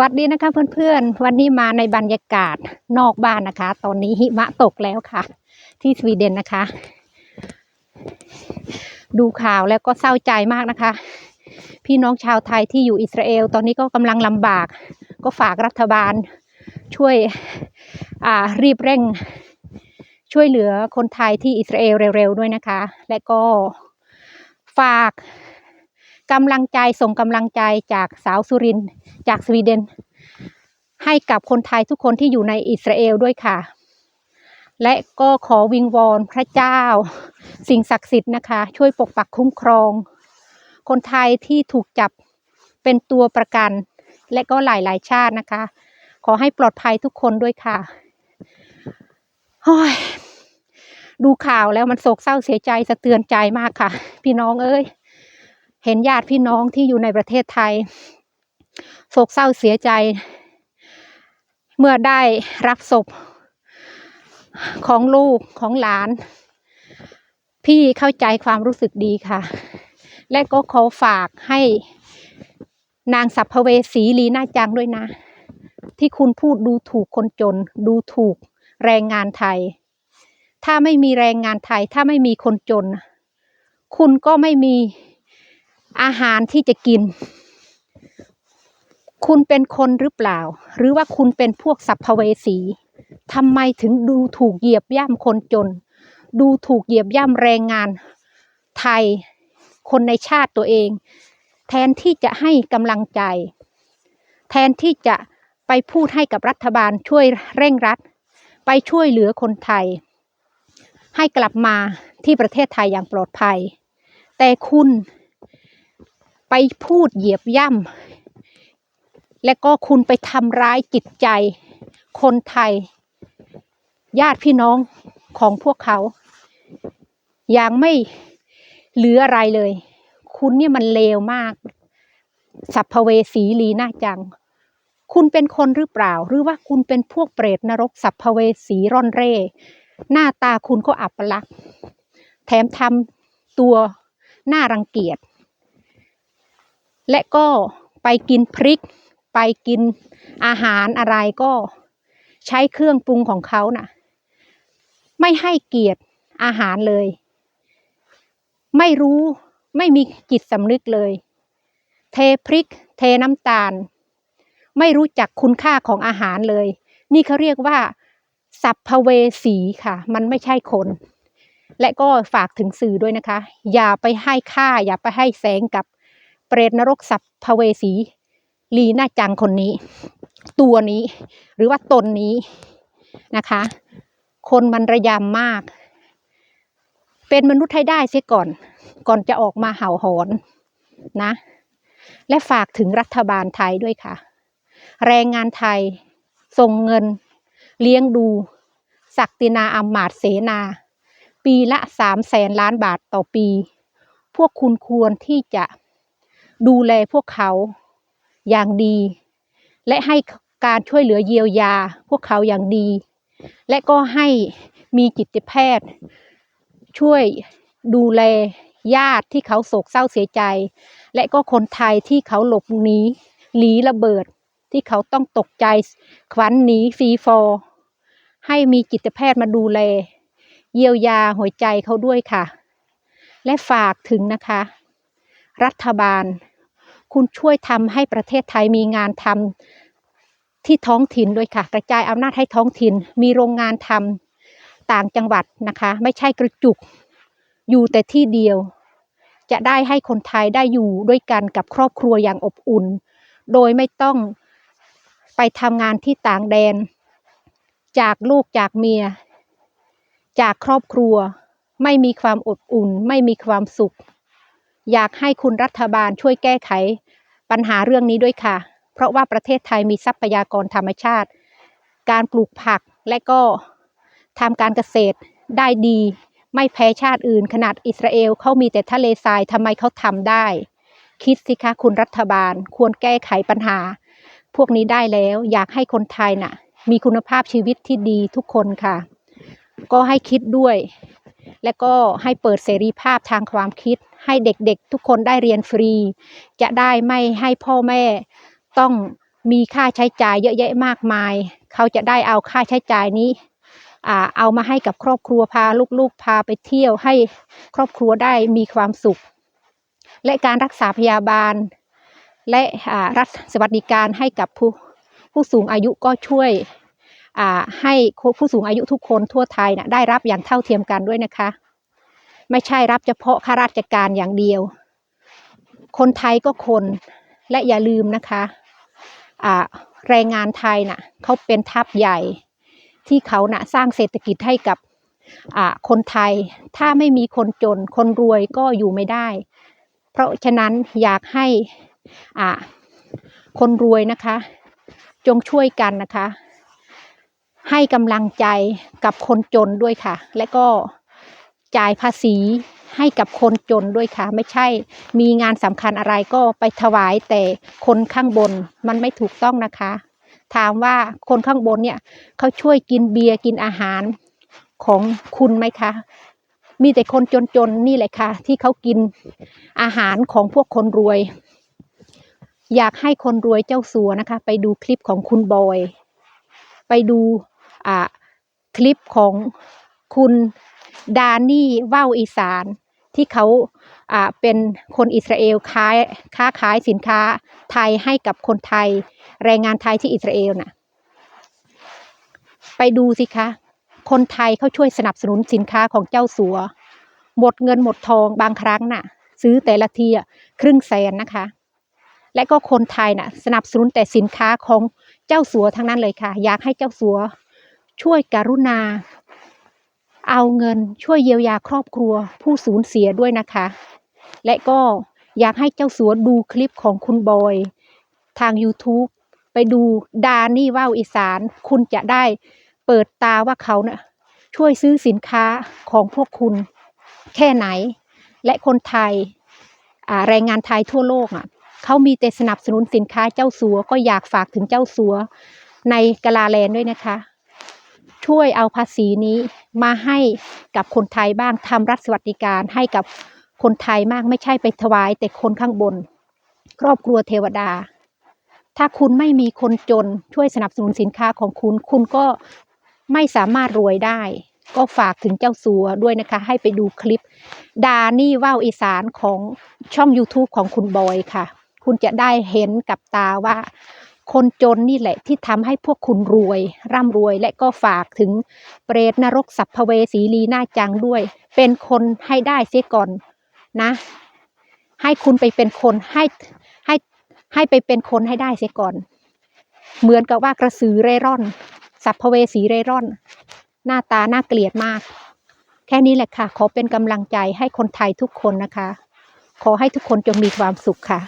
วัสดีนะคะเพื่อนๆ วันนี้มาในบรรยากาศนอกบ้านนะคะ ตอนนี้หิมะตกแล้วค่ะ ที่สวีเดนนะคะ ดูข่าวแล้วก็เศร้าใจมากนะคะ พี่น้องชาวไทยที่อยู่อิสราเอล ตอนนี้ก็กำลังลำบาก ก็ฝากรัฐบาลช่วยอ่ารีบเร่ง ช่วยเหลือคนไทยที่อิสราเอลเร็วๆด้วยนะคะ และก็ฝาก กำลังใจส่งกำลังใจจากสาวสุรินจากสวีเดน ให้กับคนไทยทุกคนที่อยู่ในอิสราเอลด้วยค่ะ และก็ขอวิงวอนพระเจ้า สิ่งศักดิ์สิทธิ์นะคะ ช่วยปกปักคุ้มครอง คนไทยที่ถูกจับเป็นตัวประกัน และก็หลายๆชาตินะคะ ขอให้ปลอดภัยทุกคนด้วยค่ะโอ้ยดูข่าวแล้วมันโศกเศร้าเสียใจสะเทือนใจมากค่ะ พี่น้องเอ้ย เห็นญาติพี่น้องที่อยู่ในประเทศไทย โศกเศร้าเสียใจ เมื่อได้รับศพของลูกของหลาน พี่เข้าใจความรู้สึกดีค่ะ และก็ขอฝากให้นางสัพเพเวสีลีน่าจังด้วยนะ ที่คุณพูดดูถูกคนจน ดูถูกแรงงานไทย ถ้าไม่มีแรงงานไทย ถ้าไม่มีคนจน คุณก็ไม่มี อาหารที่จะกิน คุณเป็นคนหรือเปล่า หรือว่าคุณเป็นพวกสัพเพเวสีทำไมถึงดูถูกเหยียบย่ำคนจน ดูถูกเหยียบย่ำแรงงานไทยคนในชาติตัวเอง แทนที่จะให้กำลังใจ แทนที่จะไปพูดให้กับรัฐบาลช่วยเร่งรัด ไปช่วยเหลือคนไทย ให้กลับมาที่ประเทศไทยอย่างปลอดภัย แต่คุณ ไปพูดเหยียบย่ำและก็คุณไปทำร้ายจิตใจ คนไทย ญาติพี่น้องของพวกเขา อย่างไม่เหลืออะไรเลย คุณเนี่ยมันเลวมาก สัพเพเวสีลีน่าจัง คุณเป็นคนหรือเปล่า หรือว่าคุณเป็นพวกเปรตนรก สัพเพเวสีร่อนเร่ หน้าตาคุณก็อับปลักษณ์แถมทำตัวน่ารังเกียจ และก็ไปกินพริก ไปกินอาหารอะไรก็ใช้เครื่องปรุงของเขาน่ะ ไม่ให้เกียรติอาหารเลย ไม่รู้ไม่มีจิตสำนึกเลย เทพริก เทน้ำตาล ไม่รู้จักคุณค่าของอาหารเลย นี่เขาเรียกว่า สัพเพเวสีค่ะ มันไม่ใช่คน และก็ฝากถึงสื่อด้วยนะคะ อย่าไปให้ค่า อย่าไปให้แสงกับ รตนรกสัพเพเวสี ลีน่าจังคนนี้ ตัวนี้ หรือว่าตนนี้นะคะ คนมันระยำมาก เป็นมนุษย์ให้ได้เสียก่อน ก่อนจะออกมาเห่าหอนนะ และฝากถึงรัฐบาลไทยด้วยค่ะ แรงงานไทยส่งเงิน เลี้ยงดู ศักดินาอำมมาตเสนา ปีละสามแสนล้านบาทต่อปี พวกคุณควรที่จะ ดูแลพวกเขาอย่างดี และให้การช่วยเหลือเยียวยาพวกเขาอย่างดี และก็ให้มีจิตแพทย์ ช่วยดูแลญาติที่เขาโศกเศร้าเสียใจ และก็คนไทยที่เขาหลบหนีหลีระเบิดที่เขาต้องตกใจขวัญหนีฟรีฟอร์ให้มีจิตแพทย์มาดูแล เยียวยาหัวใจเขาด้วยค่ะ และฝากถึงนะคะ รัฐบาล คุณช่วยทำให้ประเทศไทยมีงานทำที่ท้องถิ่นด้วยค่ะ กระจายอำนาจให้ท้องถิ่น มีโรงงานทำต่างจังหวัดนะคะ ไม่ใช่กระจุกอยู่แต่ที่เดียว จะได้ให้คนไทยได้อยู่ด้วยกันกับครอบครัวอย่างอบอุ่น โดยไม่ต้องไปทำงานที่ต่างแดน จากลูกจากเมีย จากครอบครัว ไม่มีความอบอุ่น ไม่มีความสุข อยากให้คุณรัฐบาลช่วยแก้ไข ปัญหาเรื่องนี้ด้วยค่ะ เพราะว่าประเทศไทยมีทรัพยากรธรรมชาติ การปลูกผักและก็ทำการเกษตรได้ดี ไม่แพ้ชาติอื่น ขนาดอิสราเอลเขามีแต่ทะเลทรายทำไมเขาทำได้ คิดสิคะคุณรัฐบาลควรแก้ไขปัญหา พวกนี้ได้แล้วอยากให้คนไทยน่ะ มีคุณภาพชีวิตที่ดีทุกคนค่ะ ก็ให้คิดด้วย และก็ให้เปิดเสรีภาพทางความคิด ให้เด็กๆ ทุกคนได้เรียนฟรี จะได้ไม่ให้พ่อแม่ต้องมีค่าใช้จ่ายเยอะแยะมากมาย เขาจะได้เอาค่าใช้จ่ายนี้เอามาให้กับครอบครัวพาลูกๆพาไปเที่ยวให้ครอบครัวได้มีความสุข และการรักษาพยาบาล และรัฐสวัสดิการให้กับผู้ผู้สูงอายุก็ช่วยให้ผู้สูงอายุทุกคนทั่วไทยนะได้รับอย่างเท่าเทียมกันด้วยนะคะ ไม่ใช่รับเฉพาะข้าราชการอย่างเดียว คนไทยก็คนและอย่าลืมนะคะอ่าแรงงานไทยน่ะเขาเป็นทัพใหญ่ที่เขาน่ะสร้างเศรษฐกิจให้กับคนไทย ถ้าไม่มีคนจน คนรวยก็อยู่ไม่ได้ เพราะฉะนั้นอยากให้คนรวยนะคะ จงช่วยกันนะคะ ให้กำลังใจกับคนจนด้วยค่ะ และก็ จ่ายภาษีให้กับคนจนด้วยค่ะ ไม่ใช่มีงานสำคัญอะไรก็ไปถวายแต่คนข้างบนมันไม่ถูกต้องนะคะ ถามว่าคนข้างบนเนี่ยเขาช่วยกินเบียร์กินอาหารของคุณไหมคะ มีแต่คนจนๆนี่แหละค่ะ ที่เขากินอาหารของพวกคนรวย อยากให้คนรวยเจ้าสัวนะคะ ไปดูคลิปของคุณบอย ไปดูคลิปของคุณ ดานี่ว่าวอีสานที่เขาเป็นคนอิสราเอลค้าค้าขายสินค้าไทยให้กับคนไทย แรงงานไทยที่อิสราเอลน่ะ ไปดูสิคะ คนไทยเขาช่วยสนับสนุนสินค้าของเจ้าสัว หมดเงินหมดทองบางครั้งน่ะ ซื้อแต่ละทีครึ่งแสนนะคะ และก็คนไทยน่ะ สนับสนุนแต่สินค้าของเจ้าสัวทั้งนั้นเลยค่ะ อยากให้เจ้าสัวช่วยการุณา เอาเงินช่วยเยียวยาครอบครัวผู้สูญเสียด้วยนะคะ และก็อยากให้เจ้าสัวดูคลิปของคุณบอย ทาง YouTube ไปดูดานี่ว่าวอีสาน คุณจะได้เปิดตาว่าเขาเนะ่ะช่วยซื้อสินค้าของพวกคุณแค่ไหน และคนไทยแรงงานไทยทั่วโลกอะเขามีแต่สนับสนุนสินค้าเจ้าสัวก็อยากฝากถึงเจ้าสัวในกะลาแลนด้วยนะคะ ช่วยเอาภาษีนี้มาให้กับคนไทยบ้างทำรัฐสวัสดิการให้กับคนไทยมากไม่ใช่ไปถวาย แต่คนข้างบน ครอบครัวเทวดา ถ้าคุณไม่มีคนจนช่วยสนับสนุนสินค้าของคุณ คุณก็ไม่สามารถรวยได้ ก็ฝากถึงเจ้าสัวด้วยนะคะ ให้ไปดูคลิป ดานี่ว่าวอีสานของช่อง YouTube ของคุณบอยค่ะ คุณจะได้เห็นกับตาว่า คนจนนี่แหละที่ทำให้พวกคุณรวย ร่ำรวยและก็ฝากถึงเปรตนรกสัพเพเวสีลีหน่าจังด้วย เป็นคนให้ได้เสียก่อนนะ ให้คุณไปเป็นคนให้ให้ให้ไปเป็นคนให้ได้เสียก่อน เหมือนกับว่ากระสือเร่ร่อน สัพเพเวสีเร่ร่อน หน้าตาน่าเกลียดมาก แค่นี้แหละค่ะ ขอเป็นกำลังใจให้คนไทยทุกคนนะคะ ขอให้ทุกคนจงมีความสุขค่ะ